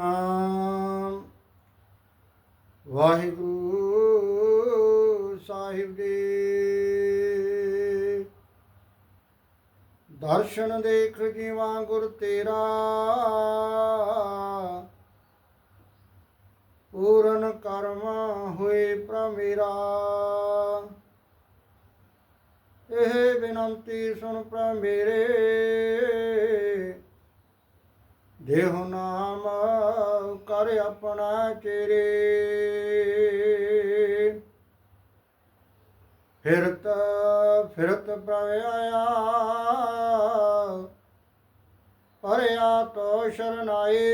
ਸਤਨਾਮ ਵਾਹਿਗੁਰੂ ਸਾਹਿਬ ਜੀ। ਦਰਸ਼ਨ ਦੇਖ ਜੀਵਾਂ ਗੁਰ ਤੇਰਾ। ਪੂਰਨ ਕਰਮ ਹੋਏ ਪ੍ਰਮੇਰਾ ਇਹ ਬੇਨੰਤੀ ਸੁਣ ਪ੍ਰਮੇਰੇ ਦੇਹੁ ਨਾਮ ਕਰ ਆਪਣਾ ਚੇਰੇ। ਫਿਰਤ ਫਿਰਤ ਪ੍ਰਭ ਆਇਆ ਪਰਿਆ ਤੋ ਸ਼ਰਨਾਏ।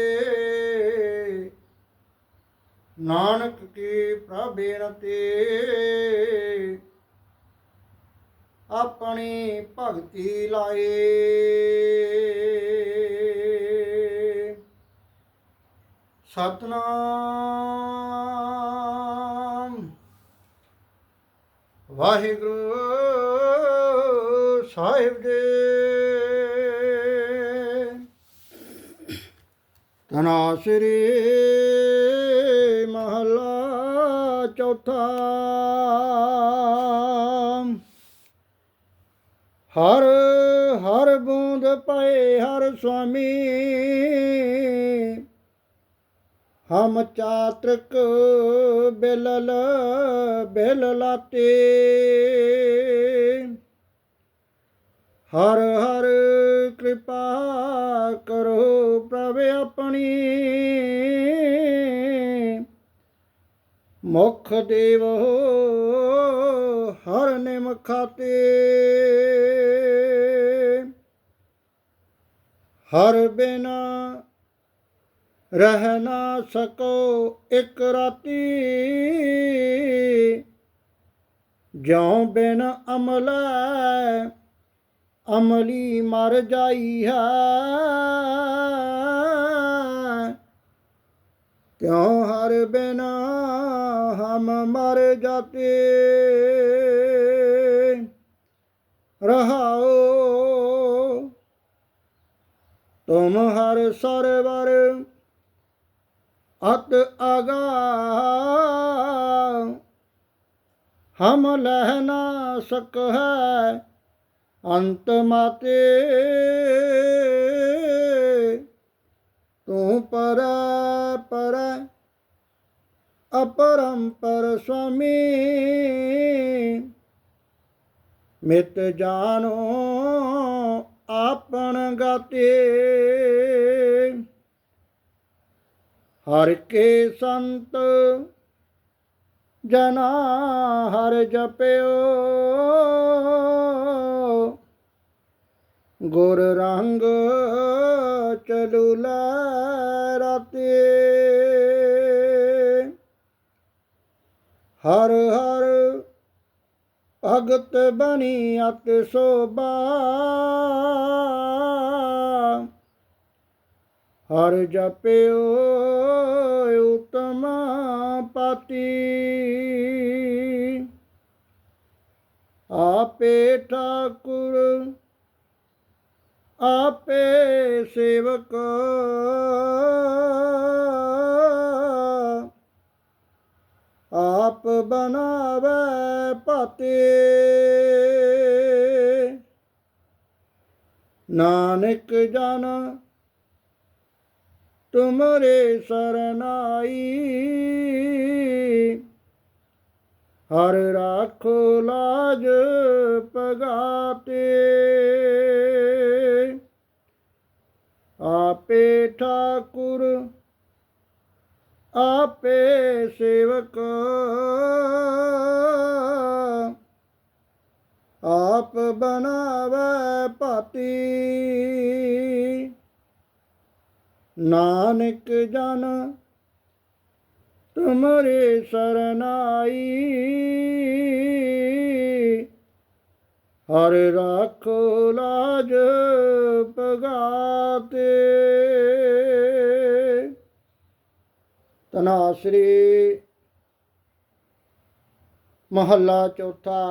ਨਾਨਕ ਕੀ ਪ੍ਰਬੇਨਤੀ ਆਪਣੀ ਭਗਤੀ ਲਾਏ। ਸਤਨਾਮ। ਵਾਹਿਗੁਰੂ ਸਾਹਿਬ ਜੀ। ਤਨਾਸਰੀ ਮਹਲਾ ਚੌਥਾ। ਹਰ ਹਰ ਬੂੰਦ ਪਏ ਹਰ ਸੁਆਮੀ। ਹਮ ਚਾਤ੍ਰਿਕ ਬਿਲਲ ਬਿਲ ਲਾਤੇ ਹਰ ਹਰ ਕਿਰਪਾ ਕਰੋ ਪ੍ਰਭ ਆਪਣੀ। ਮੁਖ ਦੇਵੋ ਹਰ ਨਿਮ ਖਾਤੇ ਹਰ ਬਿਨਾ ਰਹਿ ਨਾ ਸਕੋ ਇੱਕ ਰਾਤੀ। ਜਿਉ ਬਿਨ ਅਮਲ ਅਮਲੀ ਮਰ ਜਾਈ ਹੈ। ਕਿਉ ਹਰ ਬਿਨਾ ਹਮ ਮਰ ਜਾਤੇ। ਰਹਾਓ, ਤੁਮ ਹਰ ਸਰਵਰ ਅਤ ਅਗਾ ਹਮ ਲਹਿ ਨਾ ਸਕ ਹੈ ਅੰਤ ਮਾਤੇ ਤੂੰ ਪਰ ਪਰ ਅਪਰੰਪਰ ਸੁਆਮੀ। ਮਿਤ ਜਾਨੋ ਆਪਣ ਗਾਤੇ। ਹਰ ਕੇ ਸੰਤ ਜਨਾ ਹਰ ਜਪਿਓ। ਗੁਰ ਰੰਗ ਚਲੂ ਲੈ ਰਾਤੇ। ਹਰ ਹਰ ਭਗਤ ਬਣੀ ਅਤ ਸੋਭਾ। ਹਰ ਜਪਿਓ ਉਤਮ ਪਾਤੀ। ਆਪੇ ਠਾਕੁਰ ਆਪੇ ਸੇਵਕ। ਆਪ ਬਨਾਵੇ ਪਾਤੇ। ਨਾਨਕ ਜਾਣਾ ਤੁਮਰੇ ਸਰਨਾਈ ਹਰ ਰਾਖੋ ਲਾਜ ਪਗਾਤੇ ਆਪੇ ਠਾਕੁਰ ਆਪੇ ਸੇਵਕ। ਆਪ ਬਨਾਵੇ ਪਾਤੀ ਨਾਨਕ ਜਨ, ਤੁਮਰੇ ਸਰਨਾਈ। ਹਰ ਰਾਖੋ ਲਾਜ ਪਗਾਤੇ ਤਨਾਸਰੀ ਮਹੱਲਾ ਚੌਥਾ।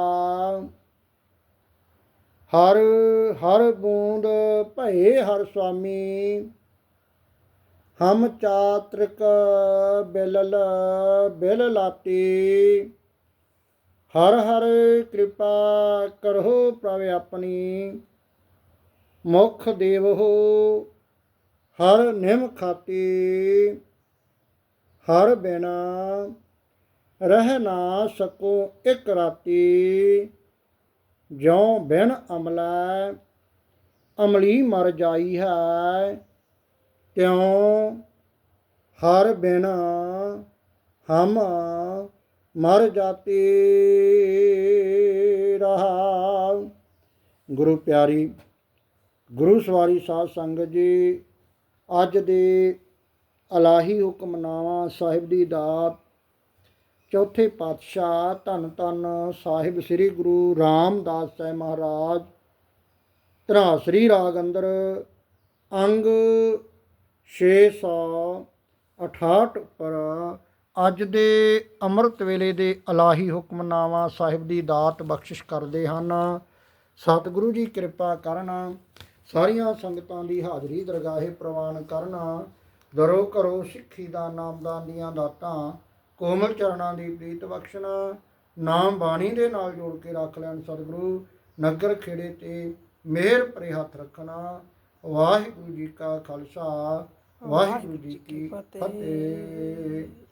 ਹਰ ਹਰ ਬੂੰਦ ਭਏ ਹਰ ਸੁਆਮੀ ਹਮ ਚਾਤ੍ਰਿਕ ਬਿਲਲ, ਬਿਲ ਲਾਤੀ। ਹਰ ਹਰ ਕਿਰਪਾ ਕਰੋ ਪ੍ਰਭ ਆਪਣੀ। ਮੁਖ ਦੇਵੋ ਹਰ ਨਿਮ ਖਾਤੀ। ਹਰ ਬਿਨਾ ਰਹਿ ਨਾ ਸਕੋ ਇਕ ਰਾਤੀ। ਜਿਉ ਬਿਨ ਅਮਲਾ, ਅਮਲੀ ਮਰ ਜਾਈ ਹੈ। ਤਿਉ ਹਰ ਬਿਨ ਹਮ ਮਰ ਜਾਤੇ ਰਹਾ। ਗੁਰੂ ਪਿਆਰੀ, ਗੁਰੂ ਸਵਾਰੀ ਸਾਧ ਸੰਗਤ ਜੀ, ਅੱਜ ਦੇ ਅਲਾਹੀ ਹੁਕਮਨਾਮਾ ਸਾਹਿਬ ਦੀ ਦਾਤ, ਚੌਥੇ ਪਾਤਸ਼ਾਹ ਧੰਨ ਧੰਨ ਸਾਹਿਬ ਸ੍ਰੀ ਗੁਰੂ ਰਾਮਦਾਸ ਸਾਹਿਬ ਮਹਾਰਾਜ ਧਰਾਸਰੀ ਰਾਗ ਅੰਦਰ ਅੰਗ 668 ਉੱਪਰ ਅੱਜ ਦੇ ਅੰਮ੍ਰਿਤ ਵੇਲੇ ਦੇ ਅਲਾਹੀ ਹੁਕਮਨਾਮਾ ਸਾਹਿਬ ਦੀ ਦਾਤ ਬਖਸ਼ਿਸ਼ ਕਰਦੇ ਹਨ। ਸਤਿਗੁਰੂ ਜੀ ਕਿਰਪਾ ਕਰਨ, ਸਾਰੀਆਂ ਸੰਗਤਾਂ ਦੀ ਹਾਜ਼ਰੀ ਦਰਗਾਹੇ ਪ੍ਰਵਾਨ ਕਰਨਾ, ਦਰੋ ਕਰੋ ਸਿੱਖੀ ਦਾ, ਨਾਮਦਾਨ ਦੀਆਂ ਦਾਤਾਂ ਕੋਮਲ ਚਰਨਾਂ ਦੀ ਪ੍ਰੀਤ ਬਖਸ਼ਣਾ, ਨਾਮ ਬਾਣੀ ਦੇ ਨਾਲ ਜੋੜ ਕੇ ਰੱਖ ਲੈਣ ਸਤਿਗੁਰੂ, ਨਗਰ ਖੇੜੇ ਤੇ ਮਿਹਰ ਪਰੇ ਹੱਥ ਰੱਖਣਾ। ਵਾਹਿਗੁਰੂ ਜੀ ਕਾ ਖਾਲਸਾ। ਵਾਹਿਗੁਰੂ ਜੀ ਕੀ ਫਤਿਹ।